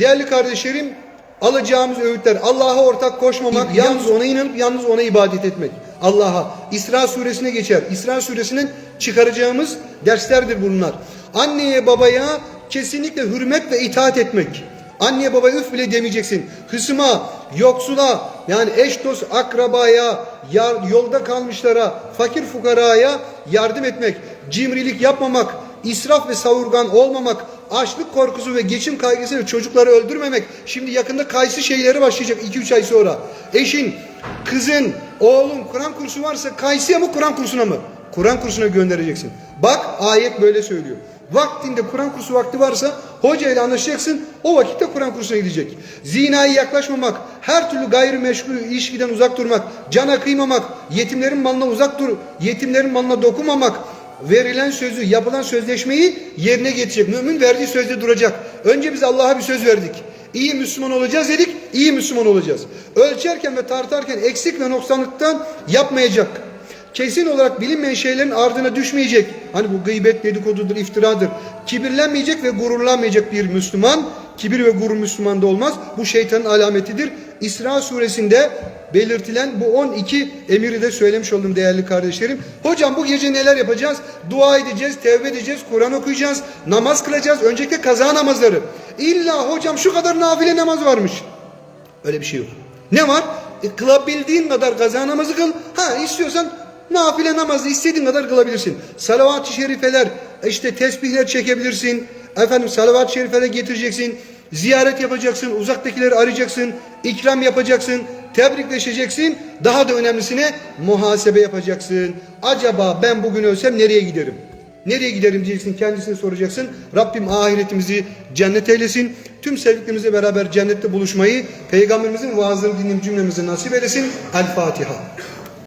Değerli kardeşlerim, alacağımız öğütler Allah'a ortak koşmamak, yalnız ona inanıp yalnız ona ibadet etmek. Allah'a. İsra suresine geçer. İsra suresinin çıkaracağımız derslerdir bunlar. Anneye babaya kesinlikle hürmet ve itaat etmek. Anneye babaya üf bile demeyeceksin. Hısıma, yoksula, yani eş dost akrabaya, yar- yolda kalmışlara, fakir fukaraya yardım etmek. Cimrilik yapmamak, israf ve savurgan olmamak, açlık korkusu ve geçim kaygısıyla çocukları öldürmemek. Şimdi yakında kayısı şeyleri başlayacak 2-3 ay sonra. Eşin, kızın, oğlun Kur'an kursu varsa kayısıya mı Kur'an kursuna mı? Kur'an kursuna göndereceksin. Bak ayet böyle söylüyor. Vaktinde Kur'an kursu vakti varsa hoca ile anlaşacaksın. O vakitte Kur'an kursuna gidecek. Zinaya yaklaşmamak, her türlü gayrimeşgul ilişkiden uzak durmak, cana kıymamak, yetimlerin malına uzak dur, yetimlerin malına dokunmamak, verilen sözü, yapılan sözleşmeyi yerine getirecek. Mümin verdiği sözde duracak. Önce biz Allah'a bir söz verdik. İyi Müslüman olacağız dedik, iyi Müslüman olacağız. Ölçerken ve tartarken eksik ve noksanlıktan yapmayacak. Kesin olarak bilinmeyen şeylerin ardına düşmeyecek. Hani bu gıybet, dedikodudur, iftiradır. Kibirlenmeyecek ve gururlanmayacak bir Müslüman. Kibir ve gurur Müslümanda olmaz. Bu şeytanın alametidir. İsra suresinde belirtilen bu 12 emiri de söylemiş oldum değerli kardeşlerim. Hocam bu gece neler yapacağız? Dua edeceğiz, tevbe edeceğiz, Kur'an okuyacağız, namaz kılacağız. Öncelikle kaza namazları. İlla hocam şu kadar nafile namaz varmış. Öyle bir şey yok. Ne var? E, kılabildiğin kadar kaza namazı kıl. Ha istiyorsan nafile namazı istediğin kadar kılabilirsin. Salavat-ı şerifeler, işte tesbihler çekebilirsin. Efendim salavat-ı şerifeler getireceksin. Ziyaret yapacaksın, uzaktakileri arayacaksın, ikram yapacaksın, tebrikleşeceksin. Daha da önemlisine muhasebe yapacaksın. Acaba ben bugün ölsem nereye giderim? Nereye giderim diyeceksin kendisine soracaksın. Rabbim ahiretimizi cennet eylesin. Tüm sevdiklerimizle beraber cennette buluşmayı Peygamberimizin vaazını dinleyip cümlemizi nasip eylesin. El Fatiha.